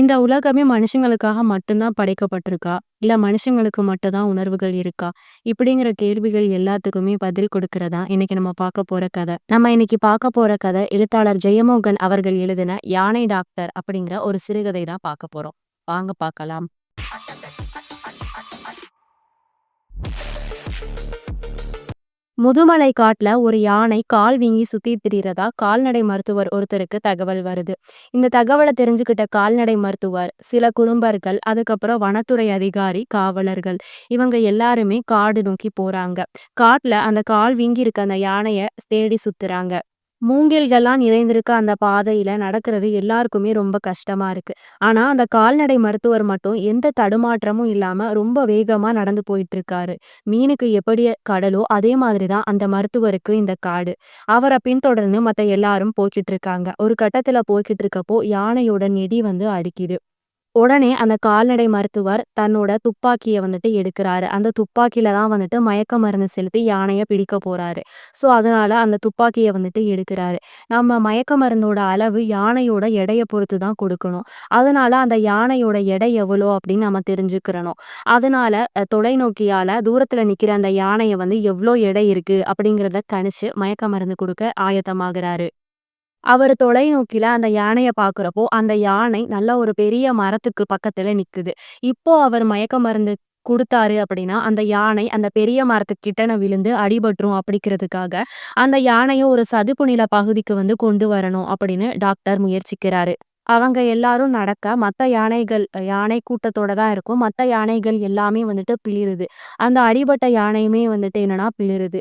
இந்த உலகமே மனுஷங்களுக்காக மட்டும்தான் படைக்கப்பட்டிருக்கா? இல்ல மனுஷங்களுக்கு மட்டும்தான் உணர்வுகள் இருக்கா? இப்படிங்கிற கேள்விகள் எல்லாத்துக்குமே பதில் கொடுக்கறதா இன்னைக்கு நம்ம பார்க்க போற கதை. நம்ம இன்னைக்கு பார்க்க போற கதை எழுத்தாளர் ஜெயமோகன் அவர்கள் எழுதின யானை டாக்டர் அப்படிங்கிற ஒரு சிறுகதை தான் பார்க்க போறோம். வாங்க பார்க்கலாம். முதுமலை காட்டுல ஒரு யானை கால் வீங்கி சுத்தி திரியிறதா கால்நடை மருத்துவர் ஒருத்தருக்கு தகவல் வருது. இந்த தகவலை தெரிஞ்சுக்கிட்ட கால்நடை மருத்துவர் சில குறும்பர்கள் அதுக்கப்புறம் வனத்துறை அதிகாரி காவலர்கள் இவங்க எல்லாருமே காடு நோக்கி போறாங்க. காட்டுல அந்த கால் வீங்கி இருக்க அந்த யானைய தேடி சுத்துறாங்க. மூங்கில்கள்லாம் நிறைந்திருக்க அந்த பாதையில நடக்கிறது எல்லாருக்குமே ரொம்ப கஷ்டமா இருக்கு. ஆனா, அந்த கால்நடை மருத்துவர் மட்டும் எந்த தடுமாற்றமும் இல்லாம ரொம்ப வேகமா நடந்து போயிட்டு இருக்காரு. மீனுக்கு எப்படி கடலோ, அதே மாதிரி தான் அந்த மருத்துவருக்கு இந்த காடு. அவரை பின்தொடர்ந்து மத்த எல்லாரும் போய்கிட்டு இருக்காங்க. ஒரு கட்டத்துல போய்கிட்டு இருக்கப்போ, யானையோட நெடி வந்து அடிக்குது. உடனே அந்த கால்நடை மருத்துவர் தன்னோட துப்பாக்கியை வந்துட்டு எடுக்கிறாரு. அந்த துப்பாக்கியில தான் வந்துட்டு மயக்க மருந்து செலுத்தி யானையை பிடிக்க போறாரு. ஸோ, அதனால அந்த துப்பாக்கியை வந்துட்டு எடுக்கிறாரு. நம்ம மயக்க மருந்தோட அளவு யானையோட எடையை பொறுத்து தான் கொடுக்கணும். அதனால அந்த யானையோட எடை எவ்வளோ அப்படின்னு நம்ம தெரிஞ்சுக்கிறணும். அதனால தொலைநோக்கியால தூரத்துல நிக்கிற அந்த யானையை வந்து எவ்வளோ எடை இருக்கு அப்படிங்கிறத கணிச்சு மயக்க மருந்து கொடுக்க ஆயத்தமாகிறாரு அவர் தொலைநோக்கில அந்த யானைய பாக்குறப்போ அந்த யானை நல்ல ஒரு பெரிய மரத்துக்கு பக்கத்துல நிக்குது. இப்போ அவர் மயக்க மருந்து கொடுத்தாரு அப்படின்னா, அந்த யானை அந்த பெரிய மரத்துக்கிட்டன விழுந்து அடிபட்டுரும் அப்படிங்கிறதுக்காக, அந்த யானையை ஒரு சதுப்பு நில பகுதிக்கு வந்து கொண்டு வரணும் அப்படின்னு டாக்டர் முயற்சிக்கிறாரு. அவங்க எல்லாரும் நடக்க, மற்ற யானைகள் யானை கூட்டத்தோட தான் இருக்கும். மற்ற யானைகள் எல்லாமே வந்துட்டு பிளிருது. அந்த அடிபட்ட யானையுமே வந்துட்டு என்னன்னா பிளிருது.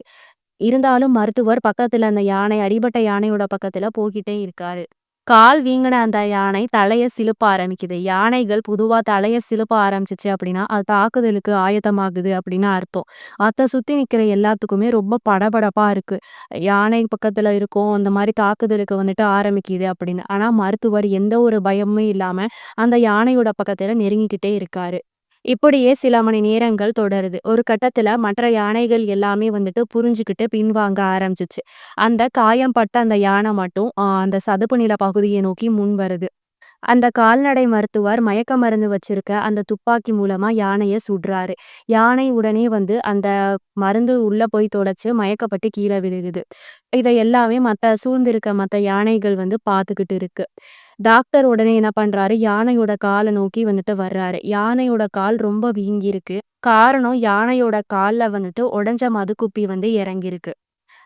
இருந்தாலும் மருத்துவர் பக்கத்துல அந்த யானை அடிபட்ட யானையோட பக்கத்துல போய்கிட்டே இருக்காரு. கால் வீங்கின அந்த யானை தலையை சிலுப்ப ஆரம்பிக்குது. யானைகள் பொதுவாக தலையை சிலுப்ப ஆரம்பிச்சிச்சு அப்படின்னா, அது தாக்குதலுக்கு ஆயத்தமாகுது அப்படின்னு அர்த்தம். அதை சுற்றி நிற்கிற எல்லாத்துக்குமே ரொம்ப படபடப்பாக இருக்குது யானை பக்கத்தில் இருக்கும் அந்த மாதிரி தாக்குதலுக்கு வந்துட்டு ஆரம்பிக்குது அப்படின்னு. ஆனால் மருத்துவர் எந்த ஒரு பயமும் இல்லாமல் அந்த யானையோட பக்கத்தில் நெருங்கிக்கிட்டே இருக்காரு. இப்படியே சில மணி நேரங்கள் தொடருது. ஒரு கட்டத்தில் மற்ற யானைகள் எல்லாமே வந்துட்டு புரிஞ்சுக்கிட்டு பின்வாங்க ஆரம்பிச்சிச்சு அந்த காயம் பட்ட அந்த யானை மட்டும் அந்த சதுப்பு நில பகுதியை நோக்கி முன் வருது. அந்த கால்நடை மருத்துவர் மயக்க மருந்து வச்சிருக்க அந்த துப்பாக்கி மூலமா யானையை சுடுறாரு. யானை உடனே வந்து அந்த மருந்து உள்ள போய் தொலைச்சு மயக்கப்பட்டு கீழே விழுகுது. இதை எல்லாமே மற்ற சூழ்ந்திருக்க மற்ற யானைகள் வந்து பார்த்துக்கிட்டு இருக்கு. டாக்டர் உடனே என்ன பண்றாரு, யானையோட காலை நோக்கி வந்துட்டு வர்றாரு. யானையோட கால் ரொம்ப வீங்கியிருக்கு. காரணம் யானையோட கால்ல வந்துட்டு உடஞ்ச மதுக்குப்பி வந்து இறங்கியிருக்கு.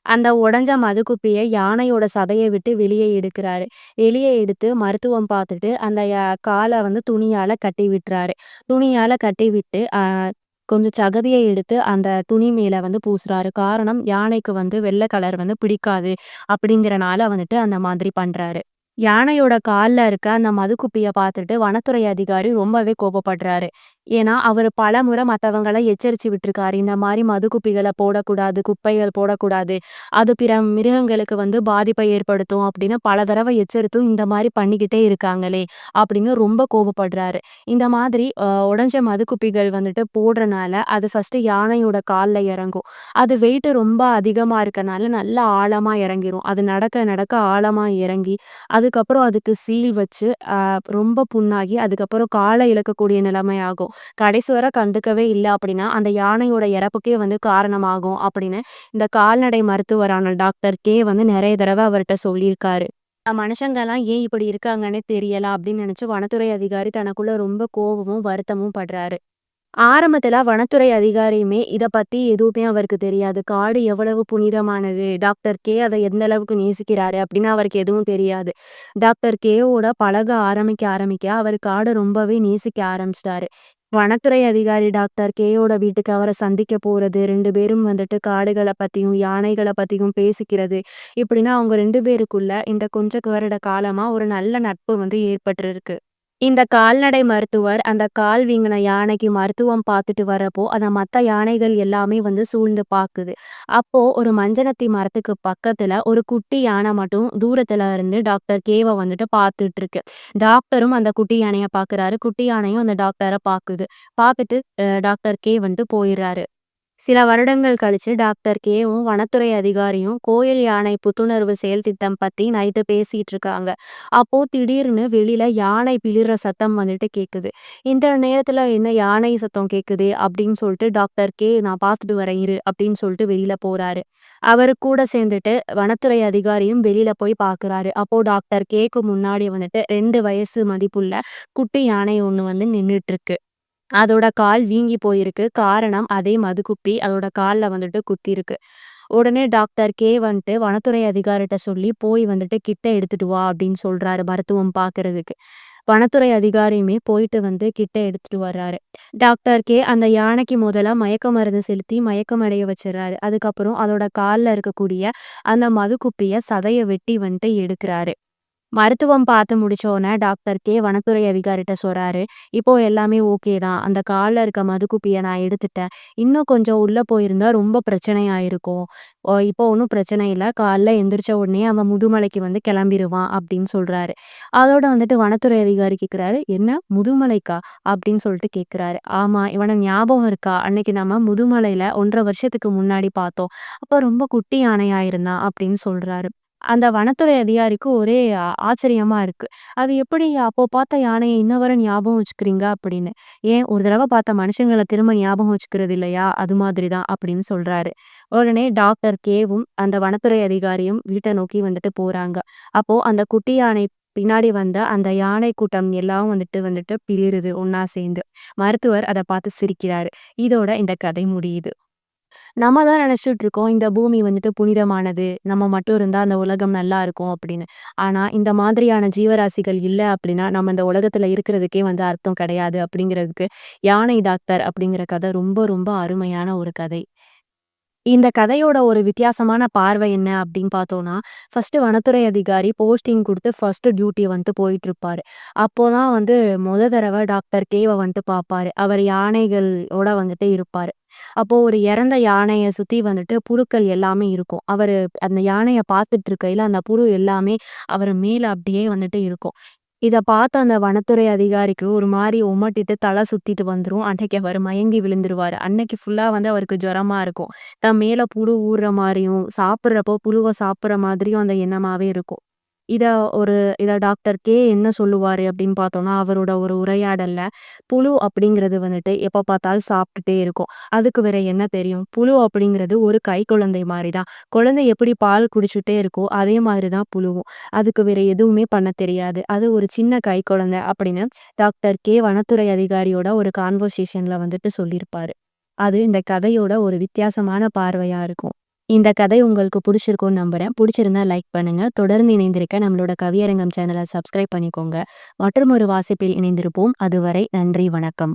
அந்த உடஞ்ச மதுக்குப்பியை யானையோட சதையை விட்டு வெளியே எடுக்கிறாரு. வெளியே எடுத்து மருத்துவம் பார்த்துட்டு அந்த காலை கால வந்து துணியால கட்டி விட்டுறாரு. துணியால கட்டி விட்டு கொஞ்சம் சகதியை எடுத்து அந்த துணி மேல வந்து பூசுறாரு. காரணம் யானைக்கு வந்து வெள்ளை கலர் வந்து பிடிக்காது அப்படிங்கிறனால வந்துட்டு அந்த மாதிரி பண்றாரு. யானையோட கால்ல இருக்க அந்த மதுக்குப்பியை பார்த்துட்டு வனத்துறை அதிகாரி ரொம்பவே கோபப்படுறாரு. ஏன்னா, பல முறை மற்றவங்களை எச்சரித்து விட்டுருக்காரு. இந்த மாதிரி மது குப்பிகளை போடக்கூடாது, குப்பைகள் போடக்கூடாது. அது பிற மிருகங்களுக்கு வந்து பாதிப்பை ஏற்படுத்தும் அப்படின்னு பல தடவை எச்சரித்தும் இந்த மாதிரி பண்ணிக்கிட்டே இருக்காங்களே அப்படின்னு ரொம்ப கோபப்படுறாரு இந்த மாதிரி உடஞ்ச மது மதுக்குப்பிகள் வந்துட்டு போடுறனால, அது ஃபர்ஸ்ட்டு யானையோட காலில் இறங்கும். அது வெயிட்டு ரொம்ப அதிகமாக இருக்கனால நல்லா ஆழமாக இறங்கிரும். அது நடக்க நடக்க ஆழமாக இறங்கி, அதுக்கப்புறம் அதுக்கு சீல் வச்சு ரொம்ப புண்ணாகி, அதுக்கப்புறம் காலை இழக்கக்கூடிய நிலைமை ஆகும். கடைசி வரை கண்டுக்கவே இல்ல அப்படின்னா, அந்த யானையோட இறப்புக்கே வந்து காரணமாகும் அப்படின்னு இந்த கால்நடை மருத்துவரான டாக்டர் கே வந்து நிறைய தடவை அவர்ட்ட சொல்லியிருக்காரு. மனுஷங்கெல்லாம் ஏன் இப்படி இருக்காங்கன்னே தெரியல அப்படின்னு நினைச்சு வனத்துறை அதிகாரி தனக்குள்ள ரொம்ப கோபமும் வருத்தமும் படுறாரு. ஆரம்பத்துல வனத்துறை அதிகாரியுமே இதை பத்தி எதுவுமே அவருக்கு தெரியாது. காடு எவ்வளவு புனிதமானது, டாக்டர் கே அதை எந்த அளவுக்கு நேசிக்கிறாரு அப்படின்னு அவருக்கு எதுவும் தெரியாது. டாக்டர் கேவோட பழக ஆரம்பிக்க ஆரம்பிக்க அவர் காட ரொம்பவே நேசிக்க ஆரம்பிச்சிட்டாரு. வனத்துறை அதிகாரி டாக்டர் கேயோட வீட்டுக்கு அவரை சந்திக்க போகிறது ரெண்டு பேரும் வந்துட்டு காடுகளை பற்றியும் யானைகளை பற்றியும் பேசிக்கிறது, இப்படின்னா அவங்க ரெண்டு பேருக்குள்ள இந்த கொஞ்ச வருட காலமாக ஒரு நல்ல நட்பு வந்து ஏற்பட்டிருக்கு. இந்த கால்நடை மருத்துவர் அந்த கால் வீங்கின யானைக்கு மருத்துவம் பார்த்துட்டு வரப்போ, அதை மற்ற யானைகள் எல்லாமே வந்து சூழ்ந்து பார்க்குது அப்போ ஒரு மஞ்சனத்தி மரத்துக்கு பக்கத்துல ஒரு குட்டி யானை மட்டும் தூரத்துல இருந்து டாக்டர் கேவை வந்துட்டு பார்த்துட்டு இருக்கு. டாக்டரும் அந்த குட்டி யானையை பார்க்குறாரு. குட்டி யானையும் அந்த டாக்டரை பாக்குது. பார்த்துட்டு டாக்டர் கே வந்துட்டு போயிடுறாரு சில வருடங்கள் கழிச்சு டாக்டர் கேவும் வனத்துறை அதிகாரியும் கோயில் யானை புத்துணர்வு செயல் திட்டம் பத்தி நைட்டு பேசிட்டு இருக்காங்க அப்போ திடீர்னு வெளியில யானை பிளிற சத்தம் வந்துட்டு கேக்குது. இந்த நேரத்துல என்ன யானை சத்தம் கேக்குது அப்படின்னு சொல்லிட்டு டாக்டர் கே. நான் பார்த்துட்டு வரேன் இரு அப்படின்னு சொல்லிட்டு வெளியில போறாரு. அவரு கூட சேர்ந்துட்டு வனத்துறை அதிகாரியும் வெளியில போய் பாக்குறாரு. அப்போ டாக்டர் கேக்கு முன்னாடி வந்துட்டு ரெண்டு வயசு மதிப்புள்ள குட்டி யானை ஒண்ணு வந்து நின்றுட்டு இருக்கு அதோட கால் வீங்கி போயிருக்கு. காரணம் அதே மதுக்குப்பி அதோட காலில் வந்துட்டு குத்திருக்கு. உடனே டாக்டர் கே வந்துட்டு வனத்துறை அதிகாரிட்ட சொல்லி போய் வந்துட்டு கிட்ட எடுத்துட்டு வா அப்படின்னு சொல்றாரு மருத்துவம் பார்க்கறதுக்கு வனத்துறை அதிகாரியுமே போயிட்டு வந்து கிட்ட எடுத்துட்டு வர்றாரு. டாக்டர் கே அந்த யானைக்கு முதல்ல மயக்க மருந்து செலுத்தி மயக்கம் அடைய வச்சிடறாரு அதுக்கப்புறம் அதோட காலில் இருக்கக்கூடிய அந்த மதுக்குப்பிய சதையை வெட்டி வந்துட்டு எடுக்கிறாரு. மருத்துவம் பார்த்து முடிச்சோடனே டாக்டர் கே. வனத்துறை அதிகாரிட்ட சொல்கிறாரு இப்போ எல்லாமே ஓகே தான். அந்த காலில் இருக்க மதுக்குப்பியை நான் எடுத்துட்டேன். இன்னும் கொஞ்சம் உள்ளே போயிருந்தா ரொம்ப பிரச்சனையாக இருக்கும் இப்போ ஒன்றும் பிரச்சனை இல்லை. காலைல எந்திரிச்ச உடனே அவன் முதுமலைக்கு வந்து கிளம்பிடுவான் அப்படின்னு சொல்கிறாரு அதோட வந்துட்டு வனத்துறை அதிகாரி கேட்குறாரு என்ன? முதுமலைக்கா? அப்படின்னு சொல்லிட்டு கேட்குறாரு ஆமாம் இவனை ஞாபகம் இருக்கா? அன்னைக்கு நம்ம முதுமலையில் ஒன்றரை வருஷத்துக்கு முன்னாடி பார்த்தோம். அப்போ ரொம்ப குட்டி யானையாக இருந்தான் அப்படின்னு சொல்கிறாரு அந்த வனத்துறை அதிகாரிக்கு ஒரே ஆச்சரியமா இருக்கு. அது எப்படி அப்போ பார்த்த யானையை இன்ன வரை ஞாபகம் வச்சுக்கிறீங்க அப்படின்னு. ஏன் ஒரு தடவை பார்த்த மனுஷங்களை திரும்ப ஞாபகம் வச்சுக்கிறது இல்லையா? அது மாதிரி தான் அப்படின்னு சொல்றாரு. உடனே டாக்டர் கேவும், அந்த வனத்துறை அதிகாரியும் வீட்டை நோக்கி வந்துட்டு போறாங்க. அப்போ அந்த குட்டி யானை பின்னாடி வந்த அந்த யானை கூட்டம் எல்லாம் வந்துட்டு வந்துட்டு பிளிருது ஒன்னா சேர்ந்து. மருத்துவர் அதை பார்த்து சிரிக்கிறாரு. இதோட இந்த கதை முடியுது. நம்ம தான் நினைச்சிட்டு இருக்கோம் இந்த பூமி வந்துட்டு புனிதமானது நம்ம மட்டும் இருந்தா அந்த உலகம் நல்லா இருக்கும் அப்படின்னு. ஆனா இந்த மாதிரியான ஜீவராசிகள் இல்லை அப்படின்னா நம்ம இந்த உலகத்துல இருக்கிறதுக்கே வந்து அர்த்தம் கிடையாது அப்படிங்கிறதுக்கு யானை டாக்டர் அப்படிங்கிற கதை ரொம்ப ரொம்ப அருமையான ஒரு கதை. இந்த கதையோட ஒரு வித்தியாசமான பார்வை என்ன அப்படின்னு பார்த்தோம்னா ஃபர்ஸ்ட் வனத்துறை அதிகாரி போஸ்டிங் கொடுத்து ஃபர்ஸ்ட் டியூட்டி வந்துட்டு போயிட்டு இருப்பாரு அப்போதான் வந்து முத தடவை டாக்டர் கேவை வந்துட்டு பார்ப்பாரு. அவர் யானைகளோட வந்துட்டு இருப்பாரு. அப்போ ஒரு இறந்த யானையை சுத்தி வந்துட்டு புழுக்கள் எல்லாமே இருக்கும். அவரு அந்த யானையை பார்த்துட்டு இருக்கையில அந்த புழு எல்லாமே அவர் மேல அப்படியே வந்துட்டு இருக்கும். இதை பார்த்த அந்த வனத்துறை அதிகாரிக்கு ஒரு மாதிரி உமட்டிட்டு தலை சுத்திட்டு வந்துடும் அன்னைக்கு அவர் மயங்கி விழுந்துருவாரு. அன்னைக்கு ஃபுல்லா வந்து அவருக்கு ஜுரமா இருக்கும். தன் மேல புழு ஊடுற மாதிரியும் சாப்பிட்றப்போ புழுவை சாப்பிட்ற மாதிரியும் அந்த எண்ணமாவே இருக்கும். இதை ஒரு இதை டாக்டர் கே என்ன சொல்லுவார் அப்படின்னு பார்த்தோம்னா, அவரோட ஒரு உரையாடலில் புழு அப்படிங்கிறது வந்துட்டு எப்போ பார்த்தாலும் சாப்பிட்டுட்டே இருக்கும். அதுக்கு வேற என்ன தெரியும்? புழு அப்படிங்கிறது ஒரு கைக்குழந்தை மாதிரி தான். குழந்தை எப்படி பால் குடிச்சுட்டே இருக்கோ, அதே மாதிரி தான் புழுவும். அதுக்கு வேற எதுவுமே பண்ண தெரியாது. அது ஒரு சின்ன கைக்குழந்தை அப்படின்னு டாக்டர் கே வனத்துறை அதிகாரியோட ஒரு கான்வர்சேஷனில் வந்துட்டு சொல்லியிருப்பாரு. அது இந்த கதையோட ஒரு வித்தியாசமான பார்வையாக இருக்கும். இந்த கதை உங்களுக்கு பிடிச்சிருக்கும்னு நம்புகிறேன் பிடிச்சிருந்தா லைக் பண்ணுங்க. தொடர்ந்து இணைந்திருக்க நம்மளோட கவியரங்கம் சேனலை சப்ஸ்கிரைப் பண்ணிக்கோங்க. மற்றும் ஒரு வாசிப்பில் இணைந்திருப்போம். அதுவரை நன்றி, வணக்கம்.